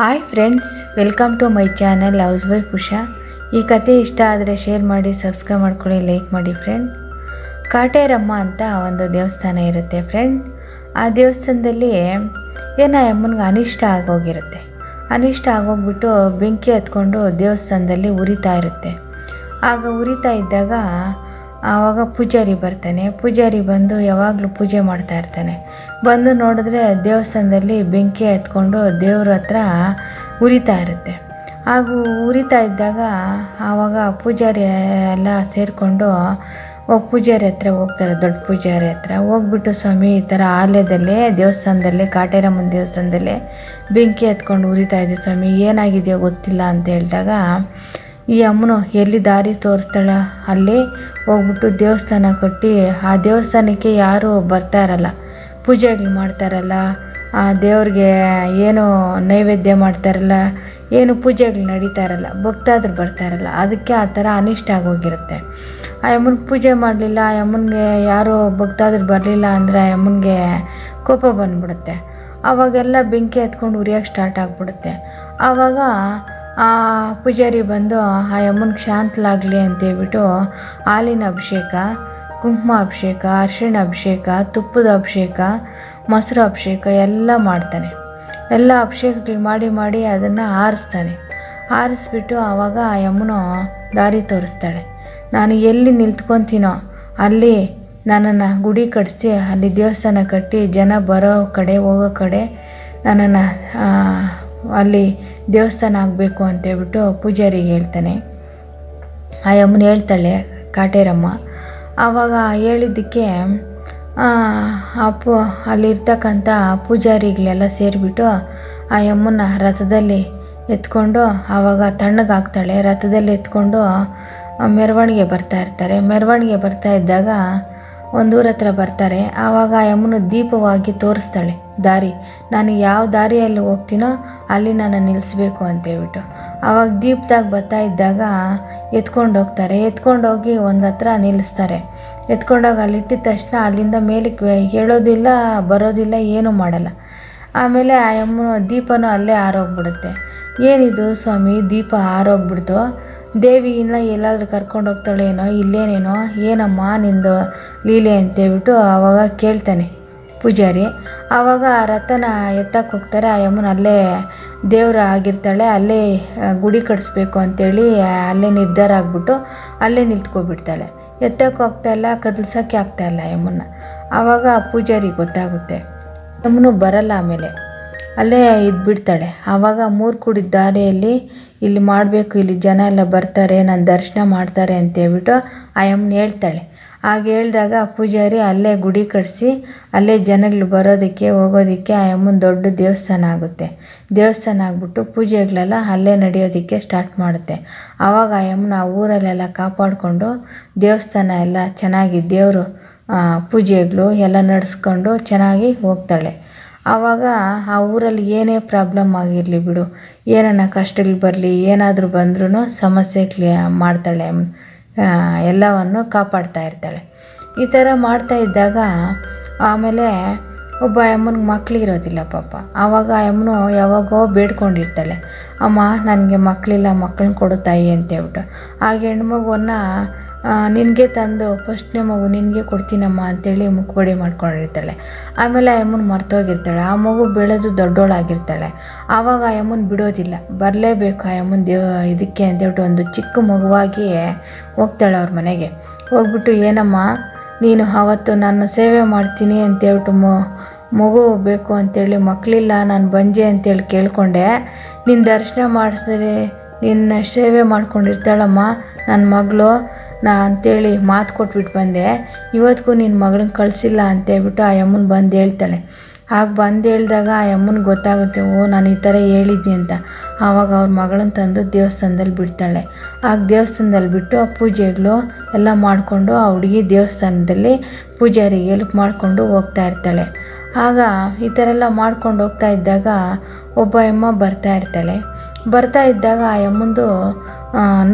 Hi friends welcome to my channel housewife Usha ಈ ಕತೆ ಇಷ್ಟ ಆದರೆ ಶೇರ್ ಮಾಡಿ ಸಬ್ಸ್ಕ್ರೈಬ್ ಮಾಡ್ಕೊಳ್ಳಿ ಲೈಕ್ ಮಾಡಿ ಫ್ರೆಂಡ್ ಕಾಟೇರಮ್ಮ ಅಂತ ಒಂದು ದೇವಸ್ಥಾನ ಇರುತ್ತೆ ಫ್ರೆಂಡ್ ಆ ದೇವಸ್ಥಾನದಲ್ಲಿ ಏನೋ ಅಮ್ಮನಿಗೆ ಅನಿಷ್ಟ ಆಗೋಗಿರುತ್ತೆ. ಅನಿಷ್ಟ ಆಗೋಗ್ಬಿಟ್ಟು ಬೆಂಕಿ ಹತ್ಕೊಂಡು ದೇವಸ್ಥಾನದಲ್ಲಿ ಉರಿತಾ ಇರುತ್ತೆ. ಆಗ ಉರಿತಾ ಇದ್ದಾಗ ಆವಾಗ ಪೂಜಾರಿ ಬರ್ತಾನೆ. ಪೂಜಾರಿ ಬಂದು ಯಾವಾಗಲೂ ಪೂಜೆ ಮಾಡ್ತಾ ಇರ್ತಾನೆ. ಬಂದು ನೋಡಿದ್ರೆ ದೇವಸ್ಥಾನದಲ್ಲಿ ಬೆಂಕಿ ಎತ್ಕೊಂಡು ದೇವ್ರ ಹತ್ರ ಉರಿತಾ ಇರುತ್ತೆ. ಹಾಗೂ ಉರಿತಾ ಇದ್ದಾಗ ಆವಾಗ ಪೂಜಾರಿ ಎಲ್ಲ ಸೇರಿಕೊಂಡು ಪೂಜಾರಿ ಹತ್ರ ಹೋಗ್ತಾರೆ, ದೊಡ್ಡ ಪೂಜಾರಿ ಹತ್ರ. ಹೋಗ್ಬಿಟ್ಟು, ಸ್ವಾಮಿ, ಈ ಥರ ಆಲಯದಲ್ಲೇ, ದೇವಸ್ಥಾನದಲ್ಲೇ, ಕಾಟೇರಮ್ಮನ ದೇವಸ್ಥಾನದಲ್ಲೇ ಬೆಂಕಿ ಎತ್ಕೊಂಡು ಉರಿತಾ ಇದೆ ಸ್ವಾಮಿ. ಏನಾಗಿದೆಯೋ ಗೊತ್ತಿಲ್ಲ ಅಂತ ಹೇಳಿದಾಗ ಈ ಅಮ್ಮನು ಎಲ್ಲಿ ದಾರಿ ತೋರಿಸ್ತಾಳ? ಅಲ್ಲಿ ಹೋಗ್ಬಿಟ್ಟು ದೇವಸ್ಥಾನ ಕಟ್ಟಿ ಆ ದೇವಸ್ಥಾನಕ್ಕೆ ಯಾರು ಬರ್ತಾ ಇರಲ್ಲ. ಪೂಜೆಗಳು ಮಾಡ್ತಾರಲ್ಲ ಆ ದೇವ್ರಿಗೆ ಏನು ನೈವೇದ್ಯ ಮಾಡ್ತಾರಲ್ಲ ಏನು ಪೂಜೆಗಳು ನಡೀತಾ ಇರಲ್ಲ. ಭಕ್ತಾದ್ರು ಬರ್ತಾ ಇರಲ್ಲ. ಅದಕ್ಕೆ ಆ ಥರ ಅನಿಷ್ಟ ಆಗೋಗಿರುತ್ತೆ. ಆ ಯಮ್ಮನಿಗೆ ಪೂಜೆ ಮಾಡಲಿಲ್ಲ. ಆ ಯಮ್ಮನಿಗೆ ಯಾರು ಭಕ್ತಾದ್ರು ಬರಲಿಲ್ಲ ಅಂದರೆ ಆ ಯಮ್ಮನಿಗೆ ಕೋಪ ಬಂದ್ಬಿಡುತ್ತೆ. ಆವಾಗೆಲ್ಲ ಬೆಂಕಿ ಹತ್ಕೊಂಡು ಉರಿಯೋಕೆ ಸ್ಟಾರ್ಟ್ ಆಗಿಬಿಡುತ್ತೆ. ಆವಾಗ ಆ ಪೂಜಾರಿ ಬಂದು, ಆ ಯಮ್ಮನಿಗೆ ಶಾಂತಲಾಗಲಿ ಅಂತೇಳ್ಬಿಟ್ಟು ಹಾಲಿನ ಅಭಿಷೇಕ, ಕುಂಕುಮ ಅಭಿಷೇಕ, ಅರಿಶಿಣ ಅಭಿಷೇಕ, ತುಪ್ಪದ ಅಭಿಷೇಕ, ಮೊಸರು ಅಭಿಷೇಕ ಎಲ್ಲ ಮಾಡ್ತಾನೆ. ಎಲ್ಲ ಅಭಿಷೇಕಗಳು ಮಾಡಿ ಮಾಡಿ ಅದನ್ನು ಆರಿಸ್ತಾನೆ. ಆರಿಸ್ಬಿಟ್ಟು ಆವಾಗ ಆ ಯಮ್ಮನು ದಾರಿ ತೋರಿಸ್ತಾಳೆ. ನಾನು ಎಲ್ಲಿ ನಿಂತ್ಕೊತೀನೋ, ಅಲ್ಲಿ ನನ್ನನ್ನು ಗುಡಿ ಕಟ್ಟಿಸಿ ಅಲ್ಲಿ ದೇವಸ್ಥಾನ ಕಟ್ಟಿ ಜನ ಬರೋ ಕಡೆ, ಹೋಗೋ ಕಡೆ ನನ್ನನ್ನು ಅಲ್ಲಿ ದೇವಸ್ಥಾನ ಆಗಬೇಕು ಅಂತೇಳ್ಬಿಟ್ಟು ಪೂಜಾರಿಗೆ ಹೇಳ್ತಾನೆ. ಆ ಅಮ್ಮನ ಹೇಳ್ತಾಳೆ, ಕಾಟೇರಮ್ಮ, ಆವಾಗ ಹೇಳಿದ್ದಕ್ಕೆ, ಆ ಅಲ್ಲಿರ್ತಕ್ಕಂಥ ಪೂಜಾರಿಗಳೆಲ್ಲ ಸೇರಿಬಿಟ್ಟು ಆ ಯಮ್ಮನ ರಥದಲ್ಲಿ ಎತ್ಕೊಂಡು ಆವಾಗ ತಣ್ಣಗಾಗ್ತಾಳೆ ರಥದಲ್ಲಿ ಎತ್ಕೊಂಡು ಮೆರವಣಿಗೆ ಬರ್ತಾ ಇರ್ತಾರೆ. ಮೆರವಣಿಗೆ ಬರ್ತಾ ಇದ್ದಾಗ ಒಂದೂರ ಹತ್ರ ಬರ್ತಾರೆ. ಆವಾಗ ಆ ಯಮ್ಮನ ದೀಪವಾಗಿ ತೋರಿಸ್ತಾಳೆ. ದಾರಿ, ನಾನು ಯಾವ ದಾರಿಯಲ್ಲಿ ಹೋಗ್ತೀನೋ ಅಲ್ಲಿ ನಾನು ನಿಲ್ಲಿಸ್ಬೇಕು ಅಂತೇಳ್ಬಿಟ್ಟು ಆವಾಗ ದೀಪದಾಗ ಬರ್ತಾ ಇದ್ದಾಗ ಎತ್ಕೊಂಡು ಹೋಗ್ತಾರೆ. ಎತ್ಕೊಂಡು ಹೋಗಿ ಒಂದು ಹತ್ರ ನಿಲ್ಲಿಸ್ತಾರೆ. ಎತ್ಕೊಂಡೋಗಿ ಅಲ್ಲಿ ಇಟ್ಟಿದ ತಕ್ಷಣ ಅಲ್ಲಿಂದ ಮೇಲಕ್ಕೆ ಹೇಳೋದಿಲ್ಲ, ಬರೋದಿಲ್ಲ, ಏನೂ ಮಾಡಲ್ಲ. ಆಮೇಲೆ ಆ ಎಮ್ಮ ದೀಪನೂ ಅಲ್ಲೇ ಆರೋಗ್ಬಿಡುತ್ತೆ. ಏನಿದು ಸ್ವಾಮಿ, ದೀಪ ಆರೋಗ್ಬಿಡ್ತು. ದೇವಿ ಇಲ್ಲ ಎಲ್ಲಾದರೂ ಕರ್ಕೊಂಡು ಹೋಗ್ತಾಳೇನೋ, ಇಲ್ಲೇನೇನೋ, ಏನಮ್ಮ ನಿಂದು ಲೀಲೆ ಅಂತೇಳ್ಬಿಟ್ಟು ಆವಾಗ ಕೇಳ್ತಾನೆ. ಪೂಜಾರಿ. ಆವಾಗ ಆ ರಥನ ಎತ್ತಕ್ಕೆ ಹೋಗ್ತಾರೆ. ಆ ಯಮ್ಮನ ಅಲ್ಲೇ ದೇವ್ರು ಆಗಿರ್ತಾಳೆ. ಅಲ್ಲೇ ಗುಡಿ ಕಟ್ಟಿಸ್ಬೇಕು ಅಂತೇಳಿ ಅಲ್ಲೇ ನಿರ್ಧಾರ ಆಗ್ಬಿಟ್ಟು ಅಲ್ಲೇ ನಿಂತ್ಕೊಬಿಡ್ತಾಳೆ. ಎತ್ತಕ್ಕೆ ಹೋಗ್ತಾ ಇಲ್ಲ, ಕದಲ್ಸೋಕ್ಕೆ ಆಗ್ತಾ ಇಲ್ಲ ಯಮ್ಮನ್ನ ಆವಾಗ ಆ ಪೂಜಾರಿ ಗೊತ್ತಾಗುತ್ತೆ. ಯಮ್ಮನು ಬರಲ್ಲ ಆಮೇಲೆ. ಅಲ್ಲೇ ಇದ್ಬಿಡ್ತಾಳೆ ಆವಾಗ ಮೂರು ಕುಡಿದ ದಾರಿಯಲ್ಲಿ ಇಲ್ಲಿ ಮಾಡಬೇಕು, ಇಲ್ಲಿ ಜನ ಎಲ್ಲ ಬರ್ತಾರೆ ನನ್ನ ದರ್ಶನ ಮಾಡ್ತಾರೆ ಅಂತೇಳ್ಬಿಟ್ಟು ಆ ಆಯಮ್ಮನ ಹೇಳ್ತಾಳೆ. ಆಗ ಹೇಳಿದಾಗ ಪೂಜಾರಿ ಅಲ್ಲೇ ಗುಡಿ ಕಟ್ಟಿಸಿ ಅಲ್ಲೇ ಜನಗಳು ಬರೋದಕ್ಕೆ, ಹೋಗೋದಕ್ಕೆ ಆ ಅಮ್ಮನ ದೊಡ್ಡ ದೇವಸ್ಥಾನ ಆಗುತ್ತೆ. ದೇವಸ್ಥಾನ ಆಗಿಬಿಟ್ಟು ಪೂಜೆಗಳೆಲ್ಲ ಅಲ್ಲೇ ನಡೆಯೋದಕ್ಕೆ ಸ್ಟಾರ್ಟ್ ಮಾಡುತ್ತೆ. ಆವಾಗ ಆಯಮ್ಮನ ಊರಲ್ಲೆಲ್ಲ ಕಾಪಾಡಿಕೊಂಡು ದೇವಸ್ಥಾನ ಎಲ್ಲ ಚೆನ್ನಾಗಿ ದೇವರು ಪೂಜೆಗಳು ಎಲ್ಲ ನಡೆಸ್ಕೊಂಡು ಚೆನ್ನಾಗಿ ಹೋಗ್ತಾಳೆ. ಆವಾಗ ಆ ಊರಲ್ಲಿ ಏನೇ ಪ್ರಾಬ್ಲಮ್ ಆಗಿರಲಿ ಬಿಡು. ಏನನ್ನ ಕಷ್ಟಗಳು ಬರಲಿ, ಏನಾದರೂ ಬಂದ್ರೂ ಸಮಸ್ಯೆ ಮಾಡ್ತಾಳೆ. ಎಲ್ಲವನ್ನು ಕಾಪಾಡ್ತಾ ಇರ್ತಾಳೆ. ಈ ಥರ ಮಾಡ್ತಾ ಇದ್ದಾಗ ಆಮೇಲೆ ಒಬ್ಬ ಅಮ್ಮನಿಗೆ ಮಕ್ಕಳಿರೋದಿಲ್ಲ ಪಾಪ. ಆವಾಗ ಅಮ್ಮನು ಯಾವಾಗೋ ಬೇಡ್ಕೊಂಡಿರ್ತಾಳೆ. ಅಮ್ಮ, ನನಗೆ ಮಕ್ಕಳಿಲ್ಲ ಮಕ್ಕಳನ್ನ ಕೊಡು ತಾಯಿ ಅಂತೇಳ್ಬಿಟ್ಟು ಆಗ ಹೆಣ್ಮಗುವನ್ನ ನಿನಗೆ ತಂದು ಫಸ್ಟ್ನೇ ಮಗು ನಿನಗೆ ಕೊಡ್ತೀನಮ್ಮ ಅಂತೇಳಿ ಮುಖಬಡಿ ಮಾಡ್ಕೊಂಡಿರ್ತಾಳೆ. ಆಮೇಲೆ ಆ ಯಮ್ಮನ ಮರ್ತೋಗಿರ್ತಾಳೆ. ಆ ಮಗು ಬೆಳೆದು ದೊಡ್ಡೋಳಾಗಿರ್ತಾಳೆ. ಆವಾಗ ಆ ಯಮ್ಮನ ಬಿಡೋದಿಲ್ಲ. ಬರಲೇಬೇಕು ಆ ಯಮ್ಮನ ದೇವ, ಇದಕ್ಕೆ ಅಂತೇಳ್ಬಿಟ್ಟು ಒಂದು ಚಿಕ್ಕ ಮಗುವಾಗಿ ಹೋಗ್ತಾಳೆ ಅವ್ರ ಮನೆಗೆ. ಹೋಗ್ಬಿಟ್ಟು, ಏನಮ್ಮ, ನೀನು ಅವತ್ತು ನಾನು ಸೇವೆ ಮಾಡ್ತೀನಿ ಅಂತೇಳ್ಬಿಟ್ಟು ಮಗು ಬೇಕು ಅಂತೇಳಿ ಮಕ್ಕಳಿಲ್ಲ, ನಾನು ಬಂಜೆ ಅಂತೇಳಿ ಕೇಳಿಕೊಂಡೆ. ನಿನ್ನ ದರ್ಶನ ಮಾಡಿಸಿದ್ರೆ ನಿನ್ನ ಸೇವೆ ಮಾಡ್ಕೊಂಡಿರ್ತಾಳಮ್ಮ ನನ್ನ ಮಗಳು. ನಾ ಅಂತೇಳಿ ಮಾತು ಕೊಟ್ಬಿಟ್ಟು ಬಂದೆ. ಇವತ್ತಿಗೂ ನಿನ್ನ ಮಗಳನ್ನ ಕಳಿಸಿಲ್ಲ ಅಂತೇಳ್ಬಿಟ್ಟು ಆ ಯಮ್ಮನ ಬಂದು ಹೇಳ್ತಾಳೆ. ಆಗ ಬಂದು ಹೇಳಿದಾಗ ಆ ಯಮ್ಮನಿಗೆ ಗೊತ್ತಾಗುತ್ತೆ, ಓ, ನಾನು ಈ ಥರ ಹೇಳಿದ್ನಿ ಅಂತ. ಆವಾಗ ಅವ್ರ ಮಗಳನ್ನ ತಂದು ದೇವಸ್ಥಾನದಲ್ಲಿ ಬಿಡ್ತಾಳೆ. ಆಗ ದೇವಸ್ಥಾನದಲ್ಲಿ ಬಿಟ್ಟು ಆ ಪೂಜೆಗಳು ಎಲ್ಲ ಮಾಡಿಕೊಂಡು ಆ ಹುಡುಗಿ ದೇವಸ್ಥಾನದಲ್ಲಿ ಪೂಜಾರಿಗೆ ಹೆಲ್ಪ್ ಮಾಡಿಕೊಂಡು ಹೋಗ್ತಾ ಇರ್ತಾಳೆ. ಆಗ ಈ ಥರ ಎಲ್ಲ ಮಾಡ್ಕೊಂಡು ಹೋಗ್ತಾ ಇದ್ದಾಗ ಒಬ್ಬ ಅಮ್ಮ ಬರ್ತಾ ಇರ್ತಾಳೆ. ಬರ್ತಾ ಇದ್ದಾಗ ಆ ಯಮ್ಮಂದು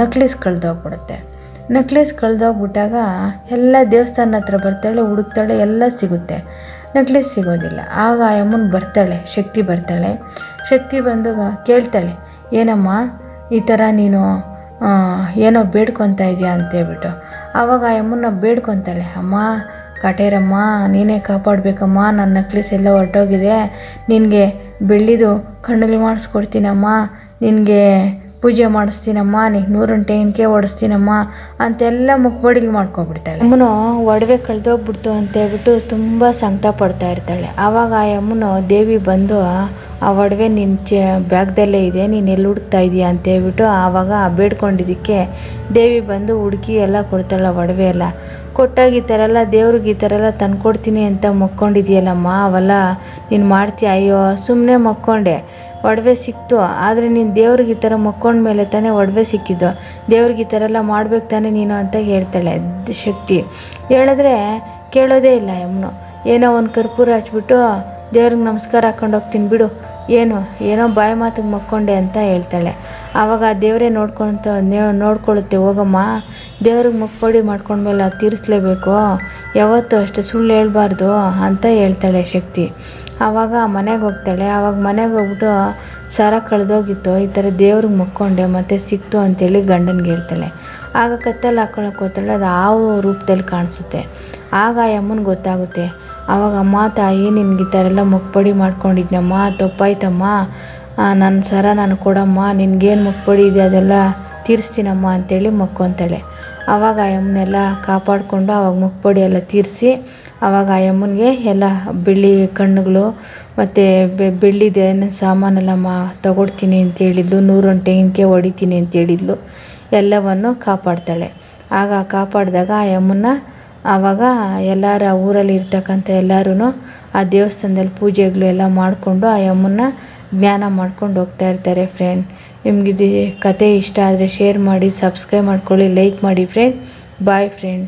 ನಕ್ಲೀಸ್ ಕಳೆದೋಗ್ಬಿಡುತ್ತೆ. ನಕ್ಲೀಸ್ ಕಳೆದೋಗ್ಬಿಟ್ಟಾಗ ಎಲ್ಲ ದೇವಸ್ಥಾನ ಹತ್ರ ಬರ್ತಾಳೆ, ಹುಡುಕ್ತಾಳೆ, ಎಲ್ಲ ಸಿಗುತ್ತೆ. ನಕ್ಲೀಸ್ ಸಿಗೋದಿಲ್ಲ. ಆಗ ಆ ಯಮ್ಮನ ಬರ್ತಾಳೆ, ಶಕ್ತಿ ಬರ್ತಾಳೆ. ಶಕ್ತಿ ಬಂದು ಕೇಳ್ತಾಳೆ, ಏನಮ್ಮ, ಈ ಥರ ನೀನು ಏನೋ ಬೇಡ್ಕೊತಾ ಇದೆಯಾ ಅಂತೇಳ್ಬಿಟ್ಟು. ಆವಾಗ ಆ ಯಮ್ಮನ ಬೇಡ್ಕೊತಾಳೆ, ಅಮ್ಮ, ಕಾಟೇರಮ್ಮ, ನೀನೇ ಕಾಪಾಡಬೇಕಮ್ಮ ನನ್ನ ನಕ್ಲೀಸ್ ಎಲ್ಲ ಹೊರಟೋಗಿದೆ. ನಿನಗೆ ಬೆಳ್ಳಿದು ಕಣ್ಣಲ್ಲಿ ಮಾಡಿಸ್ಕೊಡ್ತೀನಮ್ಮ. ನಿನಗೆ ಪೂಜೆ ಮಾಡಿಸ್ತೀನಮ್ಮ, ನಿಂಗೆ ನೂರೊಂದು ಟೇನ್ಕೆ ಓಡಿಸ್ತೀನಮ್ಮ ಅಂತೆಲ್ಲ ಮುಖಬಡಿಗೆ ಮಾಡ್ಕೊಬಿಡ್ತಾಳೆ ಅಮ್ಮನು ಒಡವೆ ಕಳೆದೋಗ್ಬಿಡ್ತು ಅಂತೇಳ್ಬಿಟ್ಟು ತುಂಬ ಸಂಕಟ ಪಡ್ತಾ ಇರ್ತಾಳೆ. ಆವಾಗ ಆ ಅಮ್ಮನು ದೇವಿ ಬಂದು, ಆ ಒಡವೆ ನಿನ್ನ ಚ ಬ್ಯಾಗ್ದಲ್ಲೇ ಇದೆ, ನೀನು ಎಲ್ಲಿ ಹುಡುಕ್ತಾ ಇದೀಯ? ಅಂತೇಳ್ಬಿಟ್ಟು ಆವಾಗ ಬೇಡ್ಕೊಂಡಿದ್ದಕ್ಕೆ ದೇವಿ ಬಂದು ಹುಡುಕಿ ಎಲ್ಲ ಕೊಡ್ತಾಳೆ ಒಡವೆ ಎಲ್ಲ. ಕೊಟ್ಟಾಗ ಈ ಥರ ಎಲ್ಲ, ದೇವ್ರಿಗೆ ಈ ಥರ ಎಲ್ಲ ತಂದ್ಕೊಡ್ತೀನಿ ಅಂತ ಮಕ್ಕೊಂಡಿದೆಯಲ್ಲಮ್ಮ, ಅವೆಲ್ಲ ನೀನು ಮಾಡ್ತೀಯ? ಅಯ್ಯೋ ಸುಮ್ಮನೆ ಮೊಕ್ಕೊಂಡೆ. ಒಡವೆ ಸಿಕ್ತು. ಆದರೆ ನೀನು ದೇವ್ರಿಗೆ ಈ ಥರ ಮೊಕ್ಕೊಂಡ್ಮೇಲೆ ತಾನೇ ಒಡವೆ ಸಿಕ್ಕಿದ್ದು. ದೇವ್ರಿಗೆ ಈ ಥರ ಎಲ್ಲ ಮಾಡ್ಬೇಕು ತಾನೇ ನೀನು ಅಂತ ಹೇಳ್ತಾಳೆ ಶಕ್ತಿ. ಹೇಳಿದ್ರೆ ಕೇಳೋದೇ ಇಲ್ಲ ಯಮ್ನು. ಏನೋ ಒಂದು ಕರ್ಪೂರ ಹಚ್ಬಿಟ್ಟು ದೇವ್ರಿಗೆ ನಮಸ್ಕಾರ ಹಾಕೊಂಡು ಹೋಗ್ತೀನಿ ಬಿಡು. ಏನು, ಏನೋ ಬಾಯಿ ಮಾತಿಗೆ ಮಕ್ಕೊಂಡೆ ಅಂತ ಹೇಳ್ತಾಳೆ. ಆವಾಗ ಆ ದೇವರೇ ನೋಡ್ಕೊಂತ ನೋಡ್ಕೊಳ್ಳುತ್ತೆ, ಹೋಗಮ್ಮ, ದೇವ್ರಿಗೆ ಮಕ್ಕೊಡಿ ಮಾಡ್ಕೊಂಡ್ಮೇಲೆ ತೀರಿಸ್ಲೇಬೇಕು. ಯಾವತ್ತೂ ಅಷ್ಟೇ ಸುಳ್ಳು ಹೇಳ್ಬಾರ್ದು ಅಂತ ಹೇಳ್ತಾಳೆ ಶಕ್ತಿ. ಆವಾಗ ಮನೆಗೆ ಹೋಗ್ತಾಳೆ. ಆವಾಗ ಮನೆಗೆ ಹೋಗ್ಬಿಟ್ಟು ಸರ ಕಳೆದೋಗಿತ್ತು. ಈ ಥರ ದೇವ್ರಿಗೆ ಮಕ್ಕೊಂಡೆ, ಮತ್ತೆ ಸಿಕ್ತು ಅಂತೇಳಿ ಗಂಡನಿಗೆ ಹೇಳ್ತಾಳೆ. ಆಗ ಕತ್ತಲ್ಲಿ ಹಾಕೊಳಕ್ಕೆ ಹೋಗ್ತಾಳೆ. ಅದು ಆ ರೂಪದಲ್ಲಿ ಕಾಣಿಸುತ್ತೆ. ಆಗ ಅಮ್ಮನಿಗೆ ಗೊತ್ತಾಗುತ್ತೆ. ಆವಾಗ ಅಮ್ಮ, ತಾಯಿ, ನಿನ್ಗೆ ಈ ಥರ ಎಲ್ಲ ಮುಕ್ಪಡಿ ಮಾಡ್ಕೊಂಡಿದ್ನಮ್ಮ, ತಪ್ಪಾಯ್ತಮ್ಮ. ನನ್ನ ಸರ ನಾನು ಕೊಡಮ್ಮ, ನಿನಗೇನು ಮುಕ್ಪಡಿ ಇದೆ ಅದೆಲ್ಲ? ತೀರಿಸ್ತೀನಮ್ಮ ಅಂತೇಳಿ ಮಕ್ಕೊಂತಾಳೆ. ಆವಾಗ ಆ ಅಮ್ಮನೆಲ್ಲ ಕಾಪಾಡಿಕೊಂಡು ಆವಾಗ ಮುಕ್ಪಡಿ ಎಲ್ಲ ತೀರಿಸಿ ಆವಾಗ ಆ ಅಮ್ಮನಿಗೆ ಎಲ್ಲ ಬೆಳ್ಳಿ ಕಣ್ಣುಗಳು ಮತ್ತು ಬೆಳ್ಳಿದೆ ಸಾಮಾನೆಲ್ಲ ಮಾ, ತಗೊಡ್ತೀನಿ ಅಂತ ಹೇಳಿದ್ಲು ನೂರೊಂದು ತೆಂಗಿನಕಾಯಿ ಹೊಡಿತೀನಿ ಅಂತ ಹೇಳಿದ್ಲು ಎಲ್ಲವನ್ನು ಕಾಪಾಡ್ತಾಳೆ. ಆಗ ಕಾಪಾಡಿದಾಗ ಆ ಅಮ್ಮನ್ನ ಆವಾಗ ಎಲ್ಲರ ಊರಲ್ಲಿ ಇರ್ತಕ್ಕಂಥ ಎಲ್ಲರೂ ಆ ದೇವಸ್ಥಾನದಲ್ಲಿ ಪೂಜೆಗಳು ಎಲ್ಲ ಮಾಡಿಕೊಂಡು ಆ ಅಮ್ಮನ್ನ ಜ್ಞಾನ ಮಾಡ್ಕೊಂಡು ಹೋಗ್ತಾ ಇರ್ತಾರೆ ಫ್ರೆಂಡ್ ನಿಮ್ಗಿದು ಕತೆ ಇಷ್ಟ ಆದರೆ ಶೇರ್ ಮಾಡಿ ಸಬ್ಸ್ಕ್ರೈಬ್ ಮಾಡ್ಕೊಳ್ಳಿ ಲೈಕ್ ಮಾಡಿ ಫ್ರೆಂಡ್ ಬಾಯ್ ಫ್ರೆಂಡ್